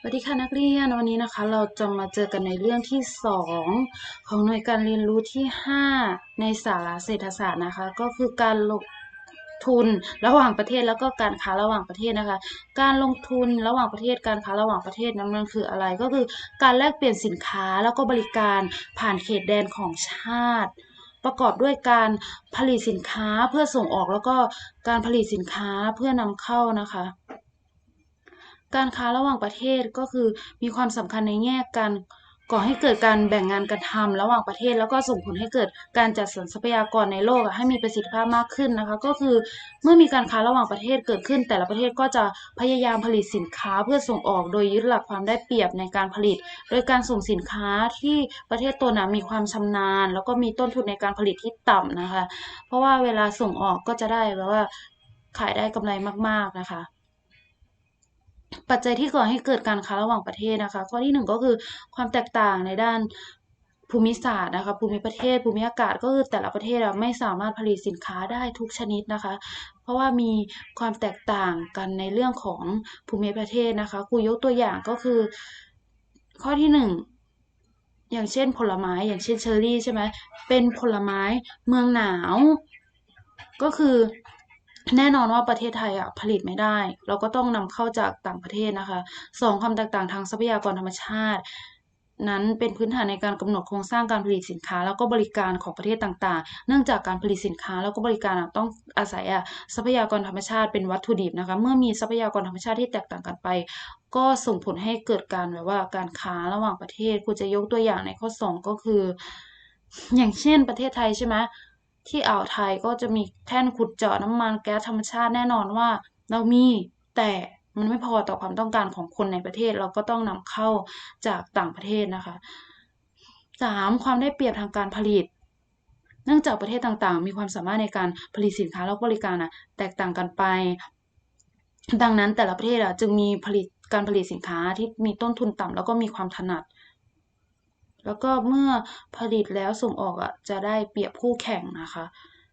สวัสดีค่ะนักเรียนวันนี้นะคะ เราจะมาเจอกันในเรื่องที่ 2 ของหน่วยการเรียนรู้ที่ 5 ในสาระเศรษฐศาสตร์นะคะ ก็คือการลงทุนระหว่างประเทศแล้วก็การค้าระหว่างประเทศนะคะ การลงทุนระหว่างประเทศการค้าระหว่างประเทศนั้นมันคืออะไรก็คือการแลกเปลี่ยนสินค้าแล้วก็บริการผ่านเขตแดนของชาติ ประกอบด้วยการผลิตสินค้าเพื่อส่งออกแล้วก็การผลิตสินค้าเพื่อนำเข้านะคะ การค้าระหว่างประเทศก็คือมีความสำคัญในแง่การก่อให้เกิดการแบ่งงานกันทำระหว่างประเทศ แล้วก็ส่งผลให้เกิดการจัดสรรทรัพยากรในโลกให้มีประสิทธิภาพมากขึ้นนะคะ ก็คือเมื่อมีการค้าระหว่างประเทศเกิดขึ้น แต่ละประเทศก็จะพยายามผลิตสินค้าเพื่อส่งออกโดยยึดหลักความได้เปรียบในการผลิต โดยการส่งสินค้าที่ประเทศตนนมีความชำนาญ แล้วก็มีต้นทุนในการผลิตที่ต่ำนะคะ เพราะว่าเวลาส่งออกก็จะได้แบบว่าขายได้กำไรมาก ๆนะคะ ปัจจัยที่ก่อให้เกิดการค้าระหว่างประเทศนะคะ ข้อที่หนึ่งก็คือความแตกต่างในด้านภูมิศาสตร์นะคะ ภูมิประเทศ ภูมิอากาศก็คือแต่ละประเทศไม่สามารถผลิตสินค้าได้ทุกชนิดนะคะ เพราะว่ามีความแตกต่างกันในเรื่องของภูมิประเทศนะคะครูยกตัวอย่างก็คือ ข้อที่หนึ่งอย่างเช่นผลไม้อย่างเช่นเชอร์รี่ใช่ไหมเป็นผลไม้เมืองหนาว ก็คือ แน่นอนว่าประเทศไทยอะผลิตไม่ได้ เราก็ต้องนำเข้าจากต่างประเทศนะคะสองความแตกต่างทางทรัพยากรธรรมชาติ นั้นเป็นพื้นฐานในการกำหนดโครงสร้างการผลิตสินค้า แล้วก็บริการของประเทศต่างๆ เนื่องจากการผลิตสินค้าแล้วก็บริการอะต้องอาศัยอะทรัพยากรธรรมชาติเป็นวัตถุดิบนะคะ เมื่อมีทรัพยากรธรรมชาติที่แตกต่างกันไป ก็ส่งผลให้เกิดการแบบว่าการค้าระหว่างประเทศครูจะยกตัวอย่างในข้อสองก็คือ อย่างเช่นประเทศไทยใช่ไหม ที่อ่าวไทยก็จะมีแท่นขุดเจาะน้ำมันแก๊สธรรมชาติแน่นอนว่า เรามีแต่มันไม่พอต่อความต้องการของคนในประเทศเราก็ต้องนำเข้าจากต่างประเทศนะคะสามความได้เปรียบทางการผลิต เนื่องจากประเทศต่างๆ มีความสามารถในการผลิตสินค้าและบริการอะแตกต่างกันไป ดังนั้นแต่ละประเทศอะจึงมีผลิตการผลิตสินค้าที่มีต้นทุนต่ำแล้วก็มีความถนัด แล้วก็เมื่อผลิตแล้วส่งออกอะจะได้เปรียบคู่แข่งนะคะ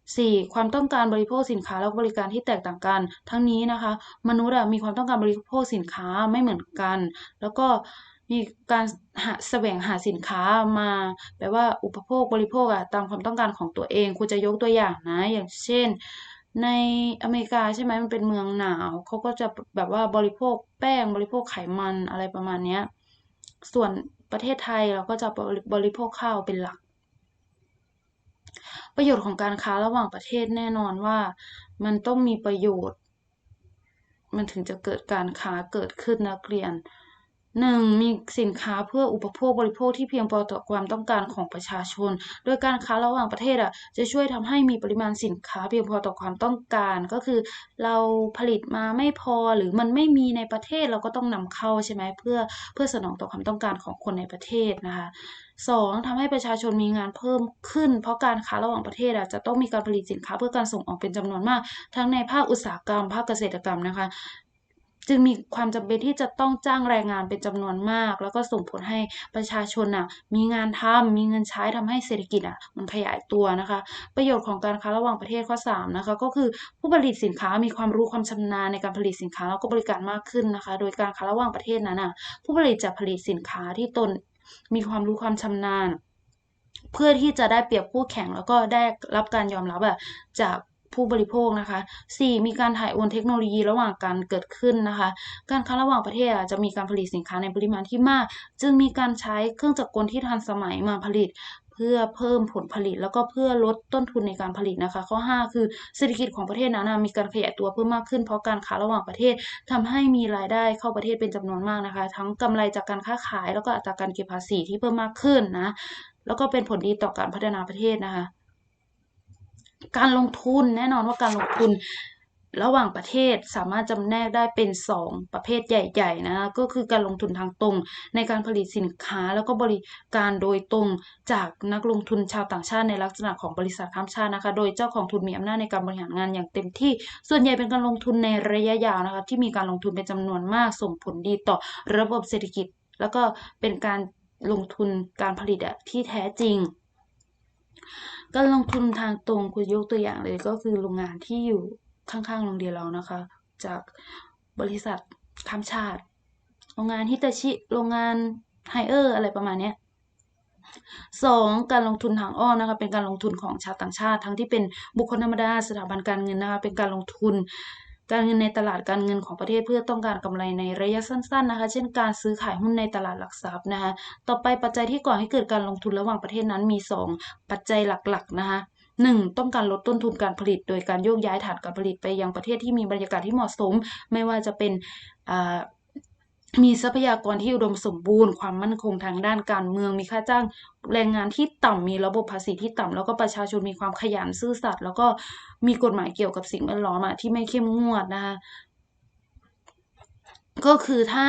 4. ความต้องการบริโภคสินค้าและบริการที่แตกต่างกัน ทั้งนี้นะคะ มนุษย์อะมีความต้องการบริโภคสินค้าไม่เหมือนกัน แล้วก็มีการหาแสวงหาสินค้ามาแปลว่าอุปโภคบริโภคอะตามความต้องการของตัวเองครูจะยกตัวอย่างนะ อย่างเช่น ในอเมริกาใช่ไหมมันเป็นเมืองหนาวเขาก็จะแบบว่าบริโภคแป้งบริโภคไขมันอะไรประมาณเนี้ยส่วน ประเทศไทยเราก็จะบริโภคข้าวเป็นหลัก ประโยชน์ของการค้าระหว่างประเทศแน่นอนว่ามันต้องมีประโยชน์ มันถึงจะเกิดการค้าเกิดขึ้นนักเรียน หนึ่งมีสินค้าเพื่ออุปโภคบริโภคที่เพียงพอต่อความต้องการของประชาชน โดยการค้าระหว่างประเทศอะจะช่วยทำให้มีปริมาณสินค้าเพียงพอต่อความต้องการ ก็คือ เราผลิตมาไม่พอหรือมันไม่มีในประเทศเราก็ต้องนำเข้าใช่ไหมเพื่อเพื่อสนองต่อความต้องการของคนในประเทศนะคะสองทำให้ประชาชนมีงานเพิ่มขึ้น เพราะการค้าระหว่างประเทศอะจะต้องมีการผลิตสินค้าเพื่อการส่งออกเป็นจำนวนมาก ทั้งในภาคอุตสาหกรรม ภาคเกษตรกรรมนะคะ จึงมีความจำเป็นที่จะต้องจ้างแรงงานเป็นจำนวนมาก แล้วก็ส่งผลให้ประชาชนอะมีงานทำมีเงินใช้ทำให้เศรษฐกิจอะมันขยายตัวนะคะ ประโยชน์ของการค้าระหว่างประเทศข้อ3นะคะก็คือผู้ผลิตสินค้ามีความรู้ความชำนาญในการผลิตสินค้าแล้วก็บริการมากขึ้นนะคะ โดยการค้าระหว่างประเทศนั้นอะผู้ผลิตจะผลิตสินค้าที่ตนมีความรู้ความชำนาญ เพื่อที่จะได้เปรียบคู่แข่งแล้วก็ได้รับการยอมรับอะจาก ผู้บริโภคนะคะ 4. มีการถ่ายโอนเทคโนโลยีระหว่างการเกิดขึ้นนะคะ การค้าระหว่างประเทศจะมีการผลิตสินค้าในปริมาณที่มาก จึงมีการใช้เครื่องจักรกลที่ทันสมัยมาผลิตเพื่อเพิ่มผลผลิตแล้วก็เพื่อลดต้นทุนในการผลิตนะคะ ข้อ 5 คือเศรษฐกิจของประเทศนั้นมีการขยายตัวเพิ่มมากขึ้นเพราะการค้าระหว่างประเทศทำให้มีรายได้เข้าประเทศเป็นจำนวนมากนะคะ ทั้งกำไรจากการค้าขายแล้วก็อัตราการเก็บภาษีที่เพิ่มมากขึ้นนะแล้วก็เป็นผลดีต่อการพัฒนาประเทศนะคะ การลงทุนแน่นอนว่าการลงทุนระหว่างประเทศสามารถจำแนกได้เป็น 2 ประเภทใหญ่ๆนะก็คือการลงทุนทางตรง ในการผลิตสินค้าแล้วก็บริการโดยตรงจากนักลงทุนชาวต่างชาติในลักษณะของบริษัทข้ามชาตินะคะ โดยเจ้าของทุนมีอำนาจในการบริหารงานอย่างเต็มที่ ส่วนใหญ่เป็นการลงทุนในระยะยาวนะคะที่มีการลงทุนเป็นจำนวนมากส่งผลดีต่อระบบเศรษฐกิจ แล้วก็เป็นการลงทุนการผลิตที่แท้จริง การลงทุนทางตรงคุณยกตัวอย่างเลยก็คือโรงงานที่อยู่ข้างๆโรงเรียนเรานะคะ จากบริษัทข้ามชาติ โรงงานฮิตาชิโรงงานไฮเออร์อะไรประมาณนี้สองการลงทุนทางอ้อมนะคะเป็นการลงทุนของชาวต่างชาติ ทั้งที่เป็นบุคคลธรรมดาสถาบันการเงินนะคะเป็นการลงทุน การเงินในตลาดการเงินของประเทศเพื่อต้องการกำไรในระยะสั้นๆนะคะ เช่นการซื้อขายหุ้นในตลาดหลักทรัพย์นะคะ ต่อไปปัจจัยที่ก่อให้เกิดการลงทุนระหว่างประเทศนั้นมี 2 ปัจจัยหลักๆนะคะ 1. ต้องการลดต้นทุนการผลิต โดยการโยกย้ายฐานการผลิตไปยังประเทศที่มีบรรยากาศที่เหมาะสม ไม่ว่าจะเป็น มีทรัพยากรที่อุดมสมบูรณ์ความมั่นคงทางด้านการเมือง มีค่าจ้างแรงงานที่ต่ำมีระบบภาษีที่ต่ำแล้วก็ประชาชนมีความขยันซื่อสัตย์แล้วก็มีกฎหมายเกี่ยวกับสิ่งแวดล้อมที่ไม่เข้มงวดนะคะก็คือถ้า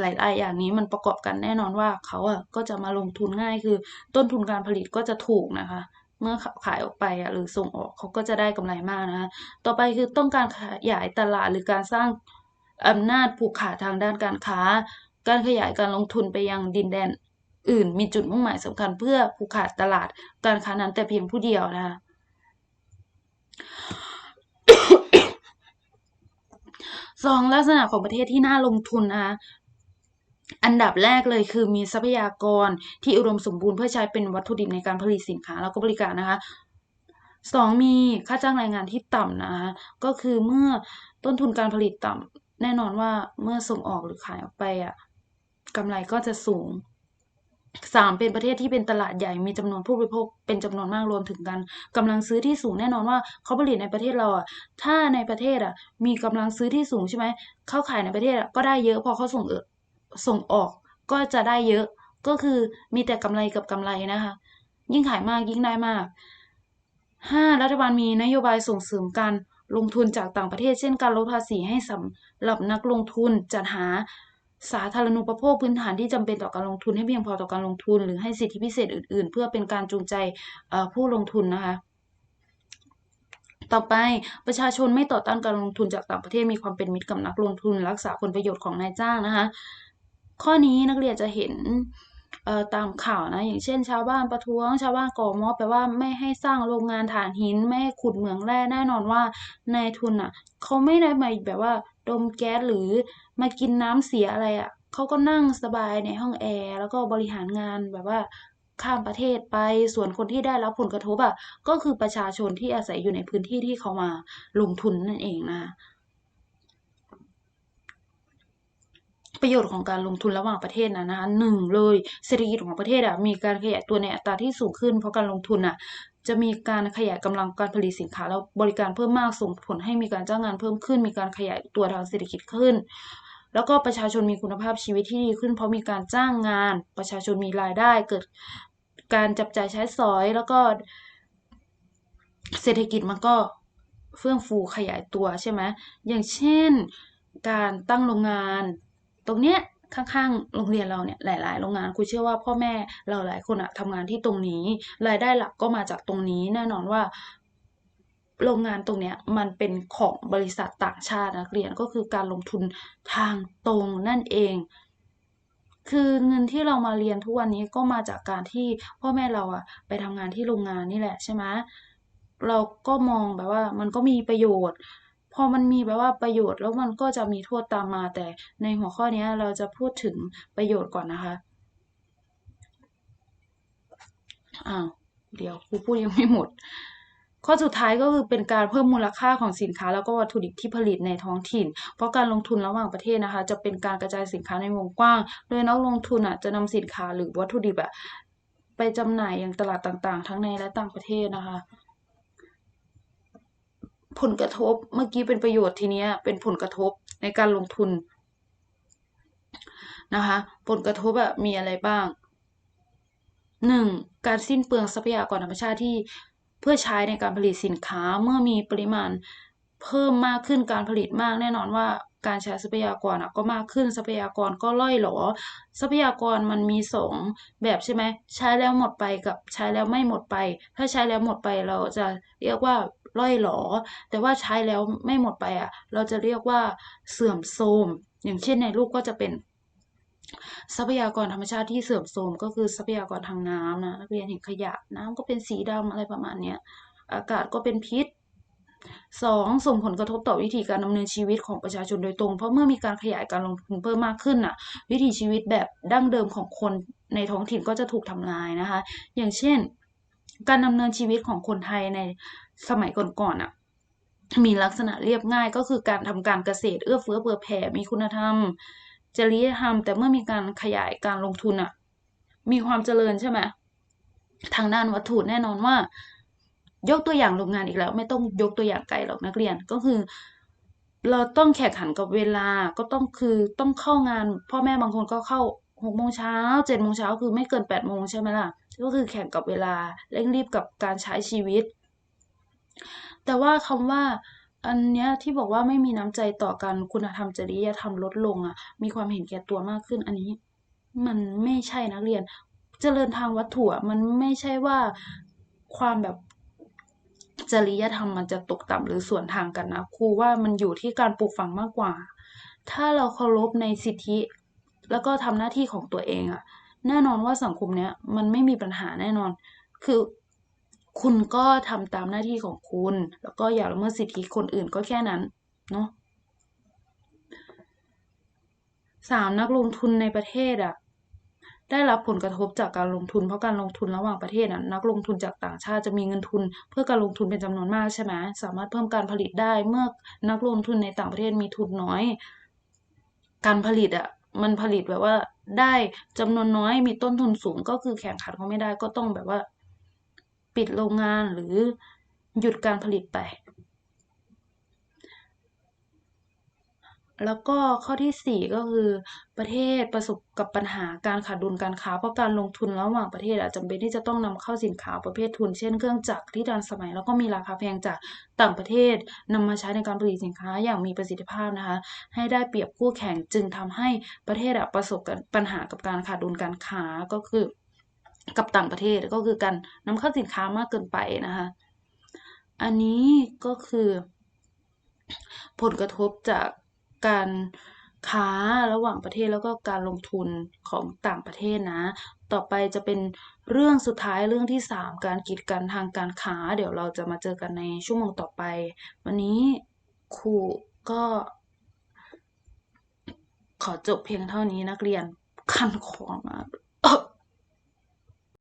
หลาย ๆ อย่างนี้มันประกอบกันแน่นอนว่าเขาอะก็จะมาลงทุนง่ายคือ ต้นทุนการผลิตก็จะถูกนะคะ เมื่อขายออกไปอะหรือส่งออกเขาก็จะได้กำไรมากนะคะต่อไปคือต้องการขยายตลาดหรือการสร้าง อำนาจผูกขาดทางด้านการค้า การขยายการลงทุนไปยังดินแดนอื่นมีจุดมุ่งหมายสำคัญเพื่อผูกขาดตลาดการค้านั้นแต่เพียงผู้เดียวนะคะสองลักษณะของประเทศที่น่าลงทุนนะคะอันดับแรกเลยคือมีทรัพยากรที่อุดมสมบูรณ์เพื่อใช้เป็นวัตถุดิบในการผลิตสินค้าแล้วก็บริการนะคะสองมีค่าจ้างแรงงานที่ต่ำนะคะก็คือเมื่อต้นทุนการผลิตต่ำ แน่นอนว่าเมื่อส่งออกหรือขายออกไปอะกำไรก็จะสูงสามเป็นประเทศที่เป็นตลาดใหญ่มีจำนวนผู้บริโภคเป็นจำนวนมากรวมถึงกันกำลังซื้อที่สูงแน่นอนว่าเขาผลิตในประเทศเราอะถ้าในประเทศอะ มีกำลังซื้อที่สูงใช่ไหมเข้าขายในประเทศอะก็ได้เยอะพอเขาส่งเออส่งออกก็จะได้เยอะก็คือมีแต่กำไรกับกำไรนะคะ ยิ่งขายมากยิ่งได้มากห้ารัฐบาลมีนโยบายส่งเสริมการ ลงทุนจากต่างประเทศ เช่นการลดภาษีให้สำหรับนักลงทุนจัดหาสาธารณูปโภคพื้นฐานที่จำเป็นต่อการลงทุนให้เพียงพอต่อการลงทุน หรือให้สิทธิพิเศษอื่น ๆ เพื่อเป็นการจูงใจผู้ลงทุนนะคะต่อไปประชาชนไม่ต่อต้านการลงทุนจากต่างประเทศมีความเป็นมิตรกับนักลงทุน รักษาผลประโยชน์ของนายจ้างนะคะ ข้อนี้นักเรียนจะเห็น ตามข่าวนะ อย่างเช่น ชาวบ้านประท้วง ชาวบ้านก่อม็อบแปลว่าไม่ให้สร้างโรงงานถ่านหิน ไม่ให้ขุดเหมืองแร่แน่นอนว่านายทุนอะเขาไม่ได้มาแบบว่าดมแก๊สหรือมากินน้ำเสียอะไรอะ่ะเขาก็นั่งสบายในห้องแอร์แล้วก็บริหารงานแบบว่าข้ามประเทศไปส่วนคนที่ได้รับผลกระทบอะก็คือประชาชนที่อาศัยอยู่ในพื้นที่ที่เขามาลงทุนนั่นเองนะ ประโยชน์ของการลงทุนระหว่างประเทศนะนะคะหนึ่งเลยเศรษฐกิจของประเทศอะมีการขยายตัวในอัตราที่สูงขึ้น เพราะการลงทุนอะจะมีการขยายกำลังการผลิตสินค้าแล้วบริการเพิ่มมากส่งผลให้มีการจ้างงานเพิ่มขึ้น มีการขยายตัวทางเศรษฐกิจขึ้น แล้วก็ประชาชนมีคุณภาพชีวิตที่ดีขึ้น เพราะมีการจ้างงาน ประชาชนมีรายได้เกิดการจับจ่ายใช้สอยแล้วก็ เศรษฐกิจมันก็เฟื่องฟูขยายตัวใช่ไหมอย่างเช่น การตั้งโรงงาน ตรงเนี้ยข้างๆ โรงเรียนเราเนี่ยหลาย ๆ โรงงานครูเชื่อว่าพ่อแม่เราหลายคนอะทำงานที่ตรงนี้ รายได้หลักก็มาจากตรงนี้แน่นอนว่า โรงงานตรงเนี้ยมันเป็นของบริษัทต่างชาตินักเรียนก็คือการลงทุนทางตรงนั่นเอง คือเงินที่เรามาเรียนทุกวันนี้ก็มาจากการที่พ่อแม่เราอะไปทำงานที่โรงงานนี่แหละใช่ไหมเราก็มองแบบว่ามันก็มีประโยชน์ พอมันมีแบบว่าประโยชน์แล้วมันก็จะมีโทษตามมา แต่ในหัวข้อนี้เราจะพูดถึงประโยชน์ก่อนนะคะอ้าวเดี๋ยวครูพูดยังไม่หมด ข้อสุดท้ายก็คือเป็นการเพิ่มมูลค่าของสินค้า แล้วก็วัตถุดิบที่ผลิตในท้องถิ่น เพราะการลงทุนระหว่างประเทศนะคะ จะเป็นการกระจายสินค้าในวงกว้าง โดยนักลงทุนอะจะนำสินค้าหรือวัตถุดิบอะไปจำหน่ายอยังตลาดต่างๆ ทั้งในและต่างประเทศนะคะ ผลกระทบเมื่อกี้เป็นประโยชน์ทีนี้เป็นผลกระทบในการลงทุนนะคะ ผลกระทบอะมีอะไรบ้างหนึ่งการสิ้นเปลืองทรัพยากรธรรมชาติที่เพื่อใช้ในการผลิตสินค้าเมื่อมีปริมาณเพิ่มมากขึ้นการผลิตมากแน่นอนว่าการใช้ทรัพยากรก็มากขึ้นทรัพยากรก็ล่อยหลอทรัพยากรมันมีสองแบบใช่ไหมใช้แล้วหมดไปกับใช้แล้วไม่หมดไป ถ้าใช้แล้วหมดไปเราจะเรียกว่า ล่อยหลอ แต่ว่าใช้แล้วไม่หมดไปอะ เราจะเรียกว่าเสื่อมโทรม อย่างเช่นในรูปก็จะเป็นทรัพยากรธรรมชาติที่เสื่อมโทรมก็คือทรัพยากรทางน้ำนะนักเรียนเห็นขยะน้ำก็เป็นสีดำอะไรประมาณเนี้ยอากาศก็เป็นพิษ 2. ส่งผลกระทบต่อวิธีการดำเนินชีวิตของประชาชนโดยตรง เพราะเมื่อมีการขยายการลงทุนเพิ่มมากขึ้นน่ะ วิถีชีวิตแบบดั้งเดิมของคนในท้องถิ่นก็จะถูกทำลายนะคะ อย่างเช่น การดำเนินชีวิตของคนไทยใน สมัยก่อนๆน่ะมีลักษณะเรียบง่ายก็คือการทำการเกษตรเอื้อเฟื้อเผื่อแผ่มีคุณธรรม จริยธรรม แต่เมื่อมีการขยายการลงทุนอะ มีความเจริญใช่ไหมทางด้านวัตถุแน่นอนว่า ยกตัวอย่างโรงงานอีกแล้ว ไม่ต้องยกตัวอย่างไกลหรอกนักเรียนก็คือ เราต้องแข่งขันกับเวลาก็ต้องคือต้องเข้างาน พ่อแม่บางคนก็เข้าหกโมงเช้าเจ็ดโมงเช้าคือไม่เกินแปดโมงใช่ไหมล่ะ ก็คือแข่งกับเวลาเร่งรีบกับการใช้ชีวิต แต่ว่าคำว่าอันเนี้ยที่บอกว่าไม่มีน้ำใจต่อกันคุณธรรมจริยธรรมลดลงอะ มีความเห็นแก่ตัวมากขึ้น อันนี้มันไม่ใช่นักเรียน เจริญทางวัตถุมันไม่ใช่ว่าความแบบจริยธรรมมันจะตกต่ำหรือส่วนทางกันนะครูว่ามันอยู่ที่การปลูกฝังมากกว่า ถ้าเราเคารพในสิทธิ แล้วก็ทำหน้าที่ของตัวเองอะแน่นอนว่าสังคมเนี้ยมันไม่มีปัญหาแน่นอน คือ คุณก็ทำตามหน้าที่ของคุณ แล้วก็อย่าละเมิดสิทธิคนอื่นก็แค่นั้นเนาะสามนักลงทุนในประเทศอะได้รับผลกระทบจากการลงทุนเพราะการลงทุนระหว่างประเทศอะนักลงทุนจากต่างชาติจะมีเงินทุน เพื่อการลงทุนเป็นจำนวนมากใช่ไหมสามารถเพิ่มการผลิตได้เมื่อนักลงทุนในต่างประเทศมีทุนน้อย การผลิตอะมันผลิตแบบว่าได้จำนวนน้อยมีต้นทุนสูงก็คือแข่งขันเขาไม่ได้ก็ต้องแบบว่า ปิดโรงงานหรือหยุดการผลิตไป แล้วก็ข้อที่สี่ก็คือประเทศประสบกับปัญหาการขาดดุลการค้าเพราะการลงทุนระหว่างประเทศอาจจำเป็นที่จะต้องนำเข้าสินค้าประเภททุน เช่นเครื่องจักรที่ทันสมัย แล้วก็มีราคาแพงจากต่างประเทศนำมาใช้ในการผลิตสินค้าอย่างมีประสิทธิภาพนะคะ ให้ได้เปรียบคู่แข่งจึงทำให้ประเทศประสบกับปัญหากับการขาดดุลการค้าก็คือ กับต่างประเทศก็คือการนำเข้าสินค้ามากเกินไปนะคะ อันนี้ก็คือ ผลกระทบจากการค้าระหว่างประเทศแล้วก็การลงทุนของต่างประเทศนะ ต่อไปจะเป็นเรื่องสุดท้ายเรื่องที่สามการกีดกันทางการค้า เดี๋ยวเราจะมาเจอกันในชั่วโมงต่อไป วันนี้ครูก็ ขอจบเพียงเท่านี้นักเรียนคันคอมาก